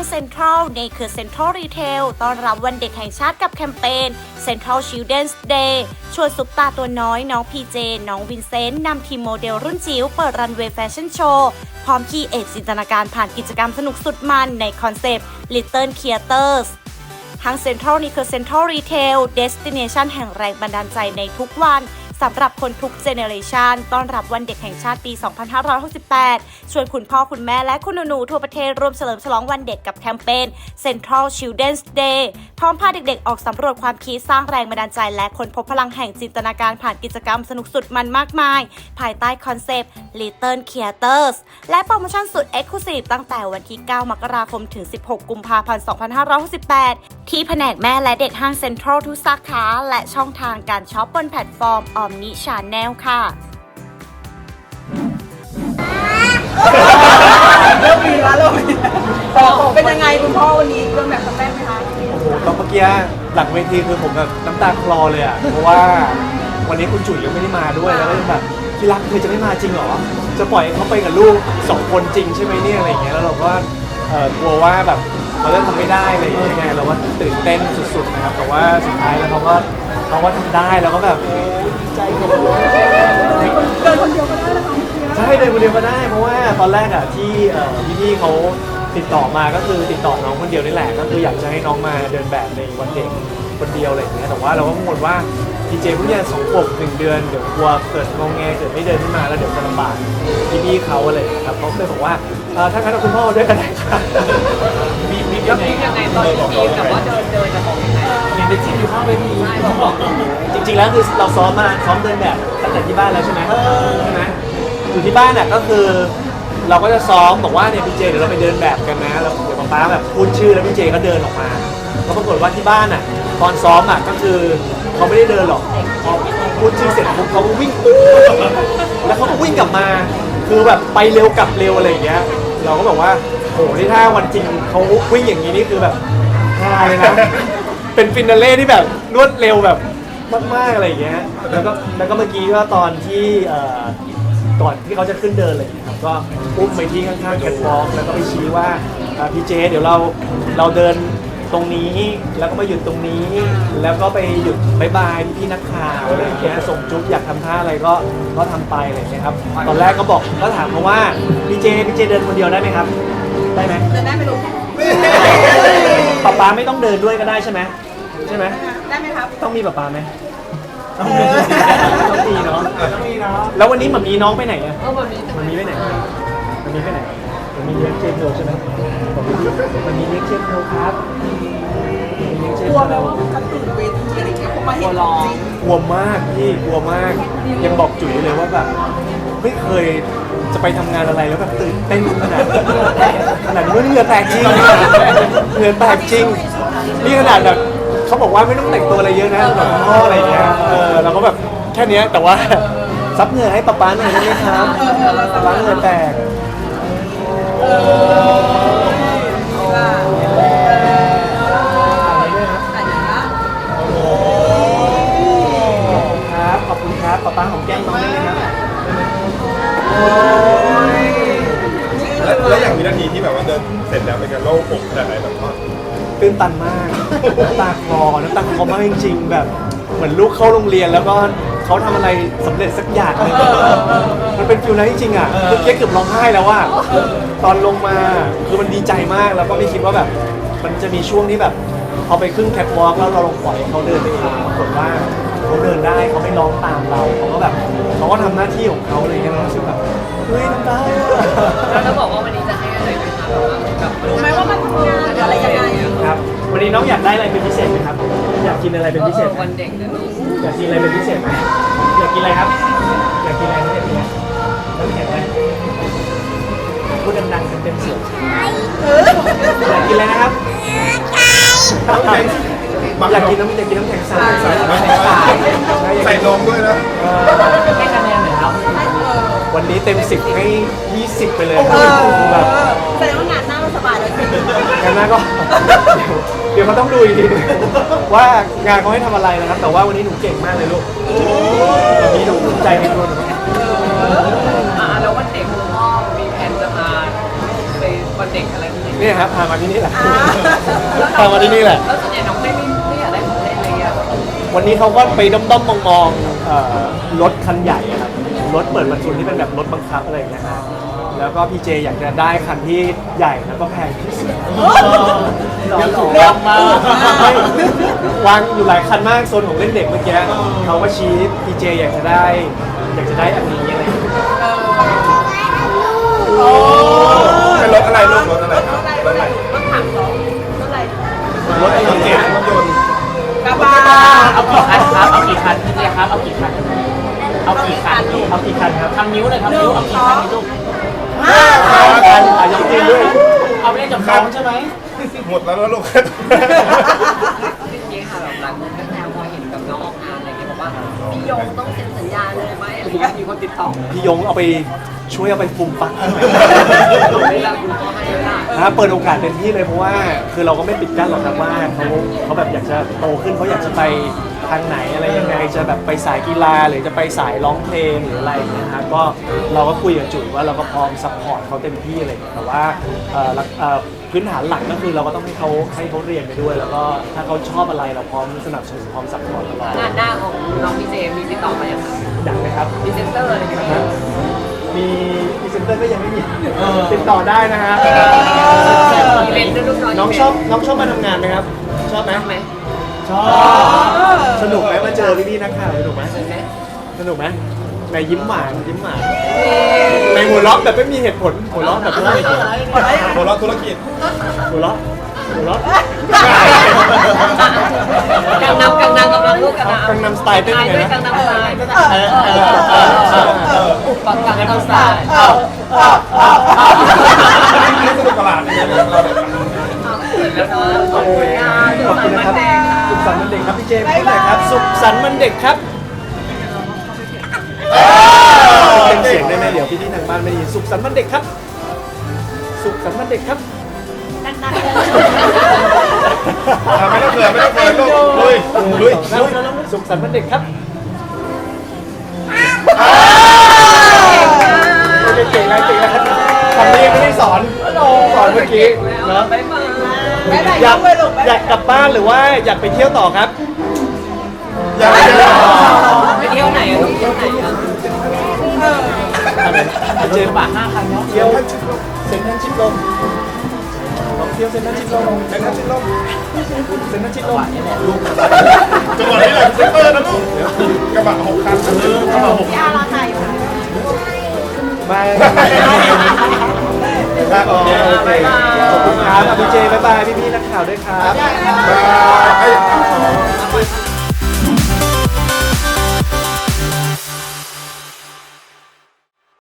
างเซ็นทรัลในเครือเซ็นทรัลรีเทลต้อนรับวันเด็กแห่งชาติกับแคมเปญ Central Children's Day ชวนซุปตาตัวน้อยน้องพีเจ น้องวินเซนต์นำทีมโมเดลรุ่นจิ๋วเปิดรันเวย์แฟชั่นโชว์ พร้อมคีเอทจินตนาการผ่านกิจกรรมสนุกสุดมันในคอนเซปต์ Little Creators ทางเซ็นทรัลนี่คือเซ็นทรัลรีเทลเดสติเนชันแห่งแรงบันดาลใจในทุกวัน สำหรับคนทุกเจเนอเรชันต้อนรับวันเด็กแห่งชาติปี 2568 ชวนคุณพ่อคุณแม่และคุณหนูๆทั่วประเทศร่วมเฉลิมฉลองวันเด็กกับแคมเปญ Central Children's Day พร้อมพาเด็กๆ ออกสำรวจความคิดสร้างแรงบันดาลใจ และค้นพบพลังแห่งจินตนาการผ่านกิจกรรมสนุกสุดมันมากมาย ภายใต้คอนเซปต์ Little Creators และโปรโมชั่นสุด Exclusive ตั้งแต่วันที่ 9 มกราคมถึง 16 กุมภาพันธ์ 2568 ที่แผนกแม่และเด็กห้างเซ็นทรัลทุกสาขาและช่องทางการช็อปบนแพลตฟอร์มออ Omni Channel ค่ะเริ่มมีแล้วเริ่มมีแล้วเป็นยังไงคุณพ่อวันนี้เริ่มแบบครั้งแรกไหมคะโอ้โหตอนเมื่อกี้หลังเวทีคือผมแบบน้ำตาคลอเลยอะ เพราะว่าวันนี้คุณจุ๋ยยังไม่ได้มาด้วยแล้วก็ยังแบบที่รักเธอจะไม่มาจริงเหรอ จะปล่อยให้เขาไปกับลูกสองคนจริงใช่ไหมเนี่ยอะไรอย่างเงี้ยแล้วเราก็เอ่อกลัวว่าแบบเขาจะทำไม่ได้อะไรอย่างเงี้ยเราก็ตื่นเต้นสุดๆนะครับแต่ว่าสุดท้ายแล้วเขาก็เขาก็ทำได้แล้วก็แบบ เดินคนเดียวก็ได้นะคะใช่เดินคนเดียวก็ได้เพราะว่าตอนแรกอะที่เอ่อพี่ๆเขาติดต่อมาก็คือติดต่อน้องคนเดียวนี่แหละก็คืออยากจะให้น้องมาเดินแบบในวันเด็กคนเดียวอะไรอย่างเงี้ยแต่ว่าเราก็กังวลว่าพีเจเพิ่งจะสองขวบหนึ่งเดือนเดี๋ยวกลัวเกิดงงแงเกิดไม่เดินขึ้นมาแล้วเดี๋ยวจะลำบากพี่ๆเขาอะไรอย่างเงี้ยครับเขาเคยบอกว่าเอ่อถ้างั้นเอาคุณพ่อมาด้วยกันได้ครับ มีมียังไงยังไงตอนที่ทีมแบบว่าเดินเดิน เป็นที่อยู่ข้างเวทีใช่บอกบอกจริง ๆ แล้วคือเราซ้อมมาซ้อมเดินแบบตั้งแต่ที่บ้านแล้วใช่ไหมใช่ไหมอยู่ที่บ้านน่ะก็คือ เราก็จะซ้อมบอกว่าเนี่ยพี่เจเดี๋ยวเราไปเดินแบบกันนะแล้วเดี๋ยวป๊าป๊าแบบพูดชื่อแล้วพี่เจก็เดินออกมาก็ปรากฏว่าที่บ้านน่ะตอนซ้อมอะก็คือเขาไม่ได้เดินหรอกพอพูดชื่อเสร็จปุ๊บเขาก็วิ่งปุ๊บแล้วเขาก็วิ่งกลับมา คือแบบไปเร็วกลับเร็วอะไรอย่างเงี้ย เราก็บอกว่าโหนี่ถ้าวันจริงเขาวิ่งอย่างนี้นี่คือแบบฮาเลยนะ เป็นฟินาเล่ที่แบบรวดเร็วแบบมากๆอะไรอย่างเงี้ย แล้วก็แล้วก็เมื่อกี้ก็ตอนที่เอ่อก่อนที่เขาจะขึ้นเดินอะไรอย่างเงี้ยครับ ก็อุ้มไปที่ข้างๆแคทวอล์กแล้วก็ไปชี้ว่าอ่าพี่เจ เดี๋ยวเราเราเดินตรงนี้ แล้วก็มาหยุดตรงนี้ แล้วก็ไปหยุดบายบายพี่นักข่าวอะไรอย่างเงี้ยส่งจุ๊บอยากทำท่าอะไรก็ก็ทำไปอะไรอย่างเงี้ยครับ ตอนแรกก็บอกก็ถามเขาว่าพี่เจพี่เจเดินคนเดียวได้ไหมครับ ได้ไหม เดินได้ไหมลูก ไม่ต้องเดินด้วยก็ได้ใช่ไหมใช่ไหมได้ไหมครับ ต้องมีป๊าป๊าไหมต้องมีต้องมีเนาะต้องมีเนาะแล้ววันนี้หมันมีน้องไปไหนอะเออแบบนี้หมันมีไปไหนหมันมีไปไหนหมันมีเลี้ยงเชฟโยใช่ไหมบอกพี่มันมีเลี้ยงเชฟโยครับมีเลี้ยงเชกฟลัวไหมโยว่าจะตื่นเวทีอะไรอย่างเงี้ยเพราะมาเห็นจริงกลัวมากพี่กลัวมาก ยังบอกจุ๋ยเลยว่าแบบไม่เคยจะไปทำงานอะไรแล้วแบบตื่นเต้นขนาดนี้ ขนาดนี้เหงื่อแตกจริงเหงื่อแตกจริง นี่ขนาดแบบเขาบอกว่าไม่ต้องแต่งตัวอะไรเยอะนะแบบพ่ออะไรอย่างเงี้ย เออเราก็แบบแค่เนี้ยแต่ว่าซับเหงื่อให้ป๊าป๊าหน่อยได้ไหมครับป๊าป๊าเหงื่อแตก ตื้นตันมากน้ำตาคลอน้ำตาคลอมากจริงๆ แบบเหมือนลูกเข้าโรงเรียนแล้วก็เขาทำอะไรสำเร็จสักอย่างหนึงมันเป็นฟิลนั้นจริงๆอะคือเก๊เกือบร้องไห้แล้วว่า ตอนลงมาคือมันดีใจมากแล้วก็ไม่คิดว่าแบบ มันจะมีช่วงที่แบบพอไปครึ่งแคทวอล์กแล้วเราลงปล่อยให้เขาเดินไปเองปรากฏว่าเขาเดินได้เขาไม่ร้องตามเราเขาก็แบบเขาก็ทำหน้าที่ของเขาเงี้ยเรารู้สึกแบบ เฮ้ยน้ำตาไหลอะแล้วเราบอกว่าวันนี้จะให้อะไรไหมคะแบบว่าแบบรู้ไหมว่ามันทำงานหรืออะไรยังไงครับ วันนี้น้องอยากได้อะไรเป็นพิเศษไหมครับ อยากกินอะไรเป็นพิเศษไหมวันเด็กนะลูกอยากกินอะไรเป็นพิเศษไหมอยากกินอะไรครับ อยากกินอะไรไม่อยากกินอะไรน้ำแข็งไหมพูดดังๆเต็มๆเสียงอยากกินอะไรนะครับอยากกินน้ำอยากกินน้ำแข็งใสใส่น้ำแข็งใสใส่นมด้วยนะเออให้คะแนนหน่อยครับ วันนี้เต็ม10ให้ 20 ไปเลยคเอรับอแบบแสดงว่างานหน้ามันสบายเลยสิงานหน้าก็ เดี๋ยวเขาต้องดูอีกทีหนึงว่างานเขาให้ทำอะไรนะครับ แต่ว่าวันนี้หนูเก่งมากเลยลูกวันนี้หนูภูมิใจในตัวหนูอ่าแล้ววันเด็กคุณพ่อมีแผนจะมาไปวันเด็กอะไรที่ไหนเนี่ยครับพามาที่นี่แหละพามาที่นี่แหละ แล้วส่วนใหญ่น้องไม่ไม่ไม่อยากได้ของเล่นอะไรเงี้ยวันนี้เขาก็ไปด้อมๆมองๆเอ่อรถคันใหญ่อะครับ รถเปิดประทุนที่เป็นแบบรถบังคับอะไรอย่างเงี้ยครับแล้วก็พี่เจอยากจะได้คันที่ใหญ่แล้วก็แพงที่สุดยังถูกวางมาวางอยู่หลายคันมากโซนของเล่นเด็กเมื่อกี้เขาก็ชี้พี่เจอยากจะได้อยากจะได้อันนี้อะไรอย่างเงี้ยเป็นรถอะไรลูกรถอะไรครับรถอะไรรถไอ้เจ๊รถยนต์กระบะเอากี่คันครับเอากี่คันพี่เจครับเอากี่คัน เอากี่คันเอากี่คันครับทำนิ้วเลยครับนิ้วเอากี่คันลูกห้าห้าคันอะยังกินด้วยเอาไปเล่นกับน้องใช่ไหมหมดแล้วนะลูกจริงๆค่ะแบบหลายคนก็แซวพอเห็นกับน้องออกงานอะไรเงี้ยบอกว่าพี่โยงต้องเซ็นสัญญาเลยไหมอะไรเงี้ยมีคนติดต่อพี่ยงเอาไปช่วยเอาไปฟุมฟักไม่รับรู้ก็ให้ไม่ได้นะเปิดโอกาสเต็มที่เลยเพราะว่า คือเราก็ไม่ปิดกั้นหรอกครับว่าเขาเขาแบบอยากจะโตขึ้นเขาอยากจะไป ทางไหนอะไรยังไงจะแบบไปสายกีฬาหรือจะไปสายร้องเพลงหรืออะไรอย่างเงี้ยนะฮะก็เราก็คุยกับจุ๋ยว่าเราก็พร้อมซัพพอร์ตเขาเต็มที่อะไรอย่างเงี้ยแต่ว่าเอ่อหลักเอ่อพื้นฐานหลักก็คือเราก็ต้องให้เขาให้เขาเรียนไปด้วย แล้วก็ถ้าเขาชอบอะไรเราพร้อมสนับสนุนพร้อมซัพพอร์ตตลอดงานหน้าของน้องพี่เจมีติดต่อมาอย่างไรอยากไหมครับ พรีเซนเตอร์อะไรเงี้ยมีพรีเซนเตอร์ก็ยังไม่มีติดต่อได้นะฮะ อีเวนต์ด้วยลูกน้อยน้องชอบน้องชอบมาทำงานไหมครับ ชอบไหม ไหม ชอบ สนุกไหมมาเจอพี่ๆนักข่าวสนุกไหมเห็นไหมสนุกไหมในยิ้มหวานยิ้มหวานในหัวเราะแบบไม่มีเหตุผลหัวเราะแบบไม่มีเหตุผลหัวเราะธุรกิจหัวเราะหัวเราะกังนำกังนำกำลังลูกกังนำกังนำสไตล์เต้นยังไงด้วยนะกังนำสไตล์เออเออเออเออเอออุปกังนำสไตล์นี่สนุกตลาดเนี่ยเราเนี่ยแล้วเนาะขอบคุณงานขอบคุณนะครับสุ ขสันต์วันเด็กครับพี่เจมส์พูดหน่อยครับ สุขสันต์วันเด็กครับเป็นเสียงได้ไหมเดี๋ยวพี่ที่ทางบ้านไม่ได้ยินสุขสันต์วันเด็กครับ สุขสันต์วันเด็กครับอะไม่ต้องเขินไม่ต้องเขินลูกลุยลุยแล้วแล้วแล้วสุขสันต์วันเด็กครับเก่งแล้วเก่งแล้วคำนี้ไม่ได้สอนสอนเมื่อกี้เนาะ บ๊ายบายแม่ไหน อยากไปลูกอยากกลับบ้านหรือว่าอยากไปเที่ยวต่อครับ อย่าไปเจอไปเที่ยวไหนอะลูกเที่ยวไหนอะไปเจอป่าห้าคันเนาะเที่ยวเซ็นทรัลชิดลมลองเที่ยวเซ็นทรัลชิดลมเป็นนักชิดลมเซ็นทรัลชิดลมลูกจังหวะนี้แหละเซ็นเตอร์นะลูกกระบะหกคันนะลูกกระบะหกคันไม่โอเคโอเคขอบคุณ ครับพี่เจบ๊ายบายพี่ๆนักข่าวด้วยครับ บ๊ายบาย